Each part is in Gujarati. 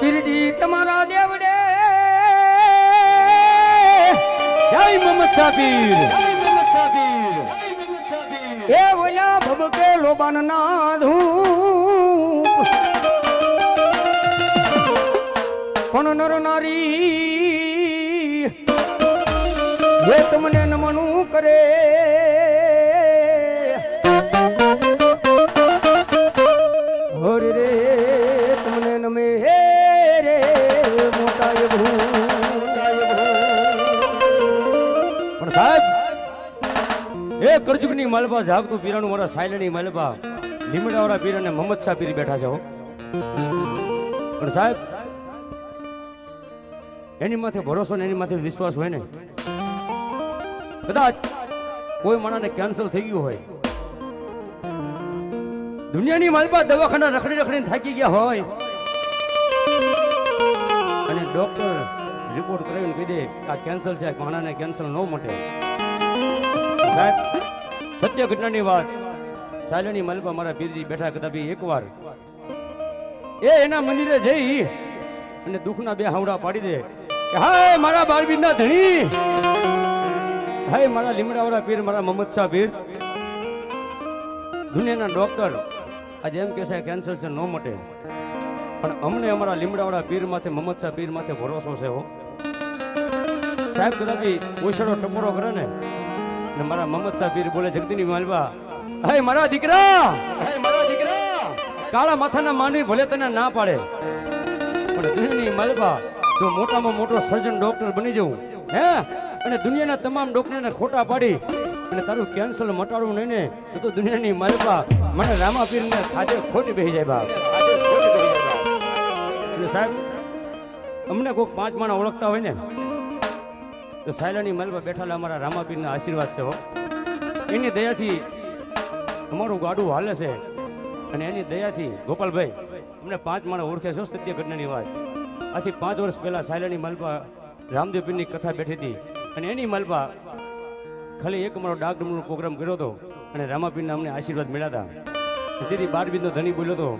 પીરજી તમારા દેવડે. જય મમત સાબીર એ ઓલા ભબકે લોબાન ના ધૂપ પણ નર નારી જે તમને નમનું કરે. એ કરજુકની માલપા, જાગતું પીરાનું મારા સાયલની લીમડા લીમડાવાળા પીર અને મોહમ્મદ શાહ પીર બેઠા છે હો. પણ સાહેબ, એની માથે ભરોસો ને એની માથે વિશ્વાસ હોય ને? કદાચ કોઈ માણસને કેન્સલ થઈ ગયું હોય. દુનિયાની માલપા દવાખાના રખડી રખડીને થાકી ગયા હોય. અને ડોક્ટર રિપોર્ટ કરાવીને કહી દે આ કેન્સલ છે માણાને કેન્સલ ન મટે. સાહેબ, સત્ય ઘટનાની વાત. સાયલાની મલબા મારા પીરજી બેઠા કદાપી એકવાર. એ એના મંદિરે જઈ અને દુઃખના બે હાવડા પાડી દે કે, હાય, મારા બાળબીના ધણી. હાય, મારા લીમડાવાળા પીર, મારા મોહમ્મદ શાહ પીર. દુનિયાના ડોક્ટર આજે એમ કહેશે કેન્સર છે, ન મટે. પણ અમને અમારા લીમડાવાળા પીર માથે મોહમ્મદ શાહ પીર માથે ભરોસો છે હો. સાહેબ કદાપી ઓછડો ટમોડો કરે ને? ને મારા મમત શાહ પીર બોલે, જગદીની માલવા. હે મારા દીકરા! હે મારા દીકરા! કાળા માથાના માનવી ભલે તને ના પાડે, પણ દુનિયાની માલવા જો મોટામાં મોટો સર્જન ડોક્ટર બની જવું, હે? અને દુનિયાના તમામ ડોક્ટરને ખોટા પાડી, અને તારું કેન્સર મટાડવું નહીં ને, તો તો દુનિયાની માલવા મને રામા પીરને ખાતે ખોટી બેસી જાય બાપ. સાહેબ, અમને કોઈક પાંચ માણા ઓળખતા હોય ને તો સાયલાની મલમાં બેઠેલા અમારા રામાપીરના આશીર્વાદ છે એની દયાથી અમારું ગાડું હાલે છે અને એની દયાથી ગોપાલભાઈ, અમને પાંચ માણસ ઓળખે છે સત્ય ઘટનાની વાત. આથી પાંચ વર્ષ પહેલાં સાયલાની મલપા રામદેવપીરની કથા બેઠી હતી અને એની મલપા ખાલી એક અમારો ડાક ડમનો પ્રોગ્રામ કર્યો હતો અને રામાપીરના અમને આશીર્વાદ મળ્યા હતા. તેથી બારબીનો ધણી બોલ્યો હતો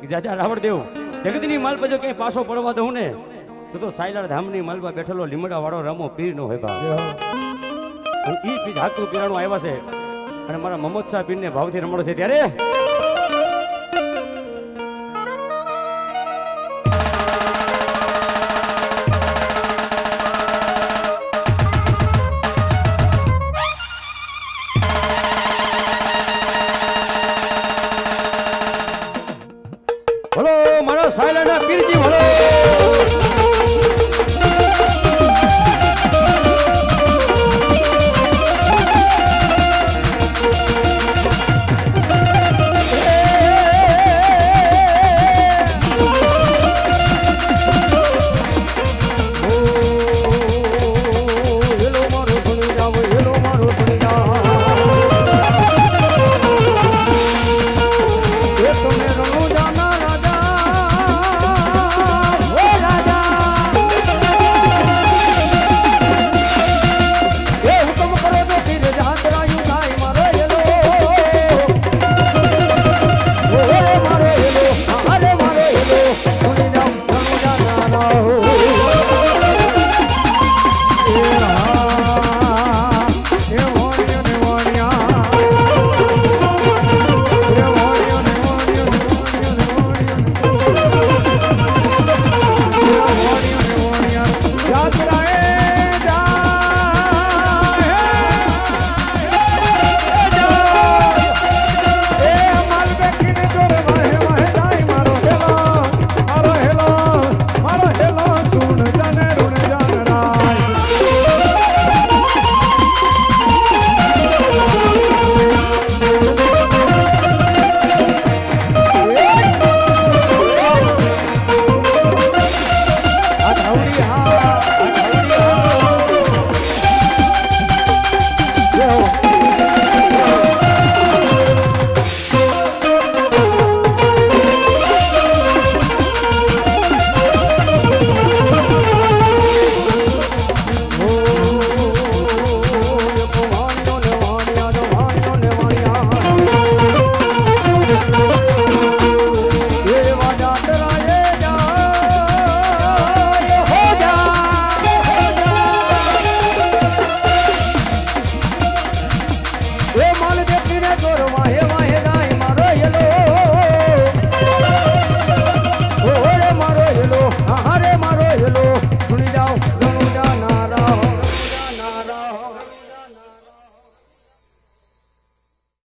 કે, જાજા રાવણદેવ જગતની માલપા જો ક્યાંય પાછો પડવા દઉં ને? તો તો સાયલાર ધામની માલપા બેઠેલો લીમડા વાળો રામો પીર નો હોય ભાવ. ઈ પી ધાતુ પીરાણું આવ્યા છે અને મારા મોહમ્મદ શાહ પીરને ભાવથી રમણો છે ત્યારે. બોલો મારા સાયલાના પીરજી બોલો